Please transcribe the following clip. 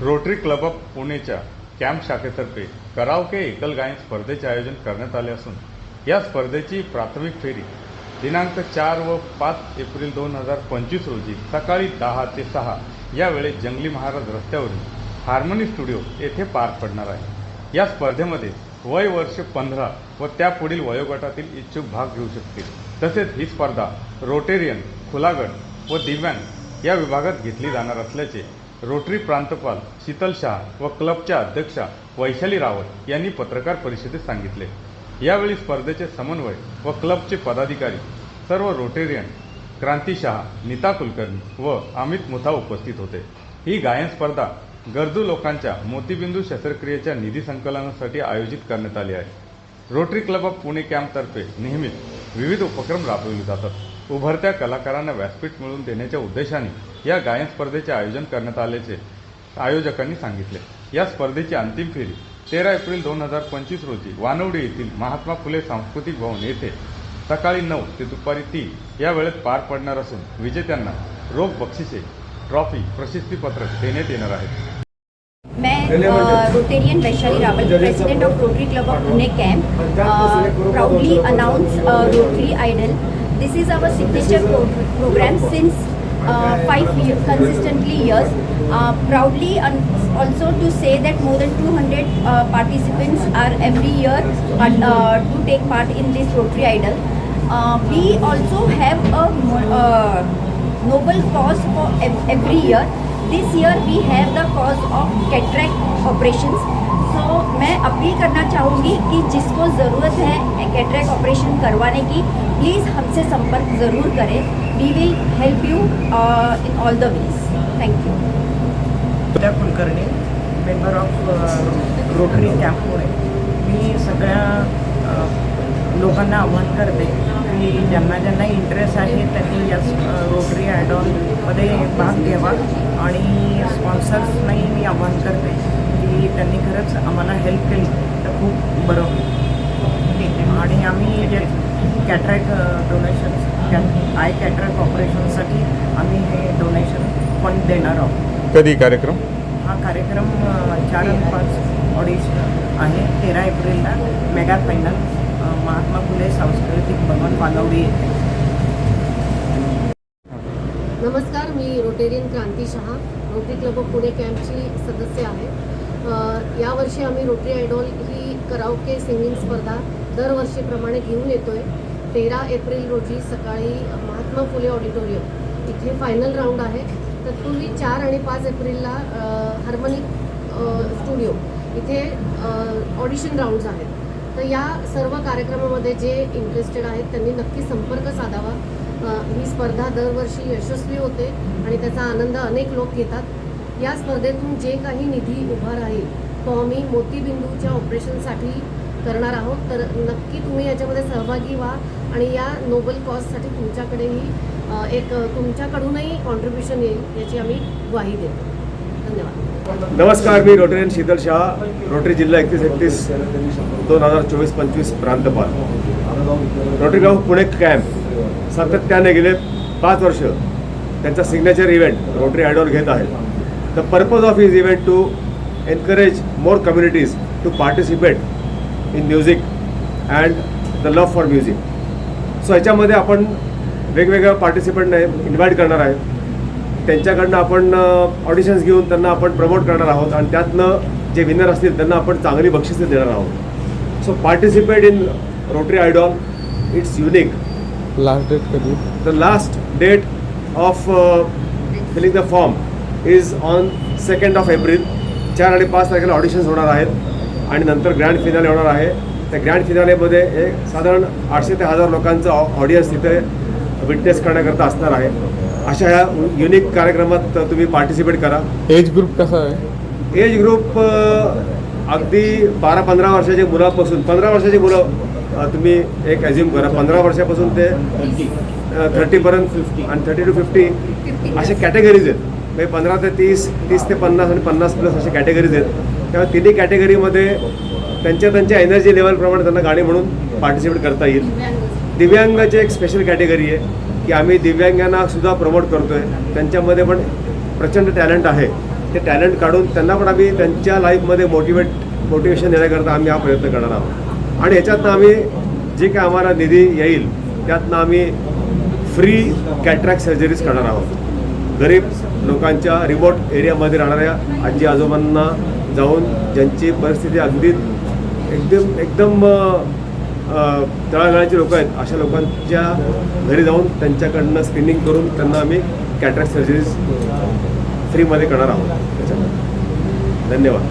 Rotary club of पुणेच्या camp शाखेतर्फे karaoke एकल गायन स्पर्धेचे आयोजन करण्यात आले असून या स्पर्धेची प्राथमिक फेरी दिनांक चार व पाच एप्रिल दोन हजार पंचवीस रोजी सकाळी दहा ते सहा या वेळेत जंगली महाराज रस्त्यावरील हार्मोनी स्टुडिओ येथे पार पडणार आहे. या स्पर्धेमध्ये वय वर्ष पंधरा व त्यापुढील वयोगटातील इच्छुक भाग घेऊ शकतील. तसेच ही स्पर्धा रोटेरियन खुलागड व दिव्यांग या विभागात घेतली जाणार असल्याचे रोटरी प्रांतपाल शीतल शाह व क्लबच्या अध्यक्षा वैशाली रावत यांनी पत्रकार परिषदेत सांगितले. यावेळी स्पर्धेचे समन्वय व क्लबचे पदाधिकारी सर्व रोटेरियन क्रांती शाह नीता कुलकर्णी व अमित मुथा उपस्थित होते. ही गायन स्पर्धा गरजू लोकांच्या मोतीबिंदू शस्त्रक्रियेच्या निधी संकलनासाठी आयोजित करण्यात आली आहे. रोटरी क्लब ऑफ पुणे कॅम्पतर्फे नेहमीच विविध उपक्रम राबविले जातात. उभरत्या कलाकारांना व्यासपीठ मिळवून देण्याच्या उद्देशाने या गायन स्पर्धेचे आयोजन करण्यात आल्याचे आयोजकांनी सांगितले. या स्पर्धेची अंतिम फेरी तेरा एप्रिल दोन हजार पंचवीस रोजी वानवडी येथील महात्मा फुले सांस्कृतिक भवन येथे सकाळी नऊ ते दुपारी तीन या वेळेत पार पडणार असून विजेत्यांना रोख बक्षिसे ट्रॉफी प्रशस्तीपत्रक देण्यात येणार आहे. मैं Rotarian Vaishali Rawal president of Rotary club of Pune camp proudly announce Rotary idol this is our signature programme since five years, consistently years uh, proudly and also to say that more than 200 uh, participants are every year uh, uh, to take part in this rotary idol. Uh, we also have a uh, noble cause for every year. This year we have the cause of cataract operations मैं appeal करना चाहूँगी कि जिसको ज़रूरत है cataract operation करवाने की please हमसे संपर्क ज़रूर करें। We will help you in all the ways thank you Kulkarni member of Rotary camp Pune मी अ, लोकांना आव्हान करते की ज्यांना ज्यांना इंटरेस्ट आहे त्यांनी या रोटरी ॲडॉनमध्ये भाग घ्यावा आणि स्पॉन्सर्सनाही मी आव्हान करते की त्यांनी खरंच आम्हाला हेल्प केली तर खूप बरं होईल. आणि आम्ही जे cataract donation cat eye cataract ऑपरेशनसाठी आम्ही हे डोनेशन पण देणार आहोत. कधी कार्यक्रम? हा कार्यक्रम चार आणि पाच ऑडिशन आहे तेरा एप्रिलला मेगा फायनल. महात्मा फुले सांस्कृतिक भवन पानवडी येथे. नमस्कार मी Rotarian Kranti Shah Rotary club of Pune कॅम्पची सदस्य आहे. यावर्षी आम्ही रोटरी आयडॉल ही कराओके सिंगिंग स्पर्धा दरवर्षीप्रमाणे घेऊन येतो आहे तेरा एप्रिल रोजी सकाळी महात्मा फुले ऑडिटोरियम इथे फायनल राऊंड आहे. तत्पूर्वी चार आणि पाच एप्रिलला हार्मोनिक स्टुडिओ इथे ऑडिशन राऊंड्स आहेत. तर या सर्व कार्यक्रमामध्ये जे इंटरेस्टेड आहेत त्यांनी नक्की संपर्क साधावा. ही स्पर्धा दरवर्षी यशस्वी होते आणि त्याचा आनंद अनेक लोक घेतात. या स्पर्धेतून जे काही निधी उभा राहील तो आम्ही मोतीबिंदूच्या ऑपरेशनसाठी करणार आहोत. तर नक्की तुम्ही याच्यामध्ये सहभागी व्हा आणि या नोबल कॉजसाठी तुमच्याकडेही एक तुमच्याकडूनही कॉन्ट्रीब्युशन येईल याची आम्ही ग्वाही देतो. नमस्कार मी रोटरीयन शीतल शाह रोटरी जिल्हा एकतीस एकतीस दोन हजार चोवीस पंचवीस प्रांतपाल. रोटरी पुणे कॅम्प सातत्याने गेले पाच वर्ष त्यांचा सिग्नेचर इव्हेंट रोटरी आयडॉल घेत आहे the purpose of his event to encourage more communities to participate in music and the love for music so ह्याच्यामध्ये आपण वेगवेगळ्या पार्टिसिपंटना इन्व्हाइट करणार आहे. त्यांच्याकडनं आपण ऑडिशन्स घेऊन त्यांना आपण प्रमोट करणार आहोत आणि त्यातनं जे विनर असतील त्यांना आपण चांगली बक्षिसे देणार आहोत. So participate in Rotary idol it's unique last date कधी? The last date of filling the form is on second of April चार आणि पाच तारखेला ऑडिशन्स होणार आहेत आणि नंतर ग्रँड फिनाले होणार आहे. त्या ग्रँड फिनालेमध्ये एक साधारण आठशे ते हजार लोकांचं ऑडियन्स तिथे विटनेस करण्याकरता असणार आहे. अशा ह्या युनिक कार्यक्रमात तुम्ही पार्टिसिपेट करा. एज ग्रुप कसा आहे? एज ग्रुप अगदी बारा पंधरा वर्षाच्या मुलापासून पंधरा वर्षाची मुलं तुम्ही एक ॲझ्युम करा. पंधरा वर्षापासून ते थर्टीपर्यंत आणि थर्टी टू फिफ्टी असे कॅटेगरीज आहेत. म्हणजे पंधरा ते तीस तीस ते पन्नास आणि पन्नास प्लस असे कॅटेगरीज आहेत. त्यामुळे तिन्ही कॅटेगरीमध्ये त्यांच्या त्यांच्या एनर्जी लेवलप्रमाणे त्यांना गाणी म्हणून पार्टिसिपेट करता येईल. दिव्यांगाची एक स्पेशल कॅटेगरी आहे की आम्ही दिव्यांगांना सुद्धा प्रमोट करतो आहे त्यांच्यामध्ये पण प्रचंड टॅलेंट आहे. ते टॅलेंट काढून त्यांना पण आम्ही त्यांच्या लाईफमध्ये मोटिवेट मोटिवेशन देण्याकरता आम्ही हा प्रयत्न करणार आहोत. आणि याच्यातनं आम्ही जे काय आम्हाला निधी येईल त्यातनं आम्ही फ्री कॅट्रॅक्ट सर्जरीज करणार आहोत. गरीब लोकांच्या रिमोट एरियामध्ये राहणाऱ्या आजी आजोबांना जाऊन ज्यांची परिस्थिती अगदी एकदम एकदम तळागाळाचे लोक लोकं आहेत. अशा लोकांच्या घरी जाऊन त्यांच्याकडनं स्क्रीनिंग करून त्यांना आम्ही कॅटरॅक्ट सर्जरीज फ्रीमध्ये करणार आहोत. त्याच्यामध्ये धन्यवाद.